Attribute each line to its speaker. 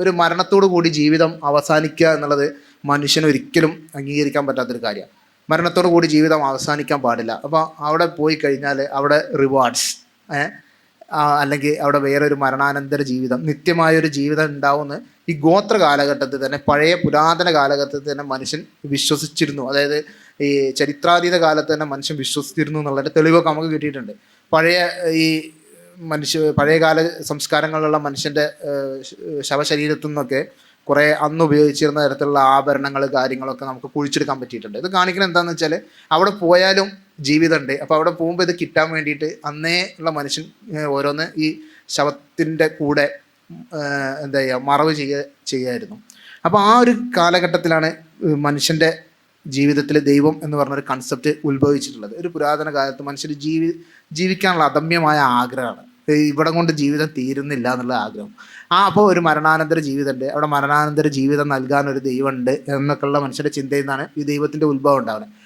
Speaker 1: ഒരു മരണത്തോടു കൂടി ജീവിതം അവസാനിക്കുക എന്നുള്ളത് മനുഷ്യന് ഒരിക്കലും അംഗീകരിക്കാൻ പറ്റാത്തൊരു കാര്യമാണ് മരണത്തോടു കൂടി ജീവിതം അവസാനിക്കാൻ പാടില്ല. അപ്പോൾ അവിടെ പോയി കഴിഞ്ഞാൽ അവിടെ റിവാർഡ്സ് അല്ലെങ്കിൽ അവിടെ വേറൊരു മരണാനന്തര ജീവിതം നിത്യമായൊരു ജീവിതം ഉണ്ടാവുമെന്ന് ഈ ഗോത്ര കാലഘട്ടത്തിൽ തന്നെ പഴയ പുരാതന കാലഘട്ടത്തിൽ തന്നെ മനുഷ്യൻ വിശ്വസിച്ചിരുന്നു. അതായത് ഈ ചരിത്രാതീത കാലത്ത് തന്നെ മനുഷ്യൻ വിശ്വസിച്ചിരുന്നു എന്നുള്ളതിന്റെ തെളിവൊക്കെ നമുക്ക് കിട്ടിയിട്ടുണ്ട്. പഴയ ഈ മനുഷ്യ പഴയകാല സംസ്കാരങ്ങളിലുള്ള മനുഷ്യന്റെ ശവശരീരത്തു നിന്നൊക്കെ കുറേ അന്ന് ഉപയോഗിച്ചിരുന്ന തരത്തിലുള്ള ആഭരണങ്ങൾ കാര്യങ്ങളൊക്കെ നമുക്ക് കുഴിച്ചെടുക്കാൻ പറ്റിയിട്ടുണ്ട്. ഇത് കാണിക്കുന്നത് എന്താണെന്ന് വെച്ചാൽ അവിടെ പോയാലും ജീവിതമുണ്ട്. അപ്പോൾ അവിടെ പോകുമ്പോൾ ഇത് കിട്ടാൻ വേണ്ടിയിട്ട് അന്നേ ഉള്ള മനുഷ്യൻ ഓരോന്ന് ഈ ശവത്തിന്റെ കൂടെ എന്താ ചെയ്യുക മറവ് ചെയ്യുക ചെയ്യുമായിരുന്നു അപ്പോൾ ആ ഒരു കാലഘട്ടത്തിലാണ് മനുഷ്യന്റെ ജീവിതത്തിൽ ദൈവം എന്ന് പറഞ്ഞൊരു കൺസെപ്റ്റ് ഉത്ഭവിച്ചിട്ടുള്ളത്. ഒരു പുരാതന കാലത്ത് മനുഷ്യർ ജീവി ജീവിക്കാനുള്ള അദമ്യമായ ആഗ്രഹമാണ്. ഇവിടെ കൊണ്ട് ജീവിതം തീരുന്നില്ല എന്നുള്ള ആഗ്രഹം. ആ അപ്പോൾ ഒരു മരണാനന്തര ജീവിതമുണ്ട്. അവിടെ മരണാനന്തര ജീവിതം നൽകാൻ ഒരു ദൈവമുണ്ട് എന്നൊക്കെയുള്ള മനുഷ്യരുടെ ചിന്തയിൽ നിന്നാണ് ഈ ദൈവത്തിന്റെ ഉത്ഭവം ഉണ്ടാവുന്നത്.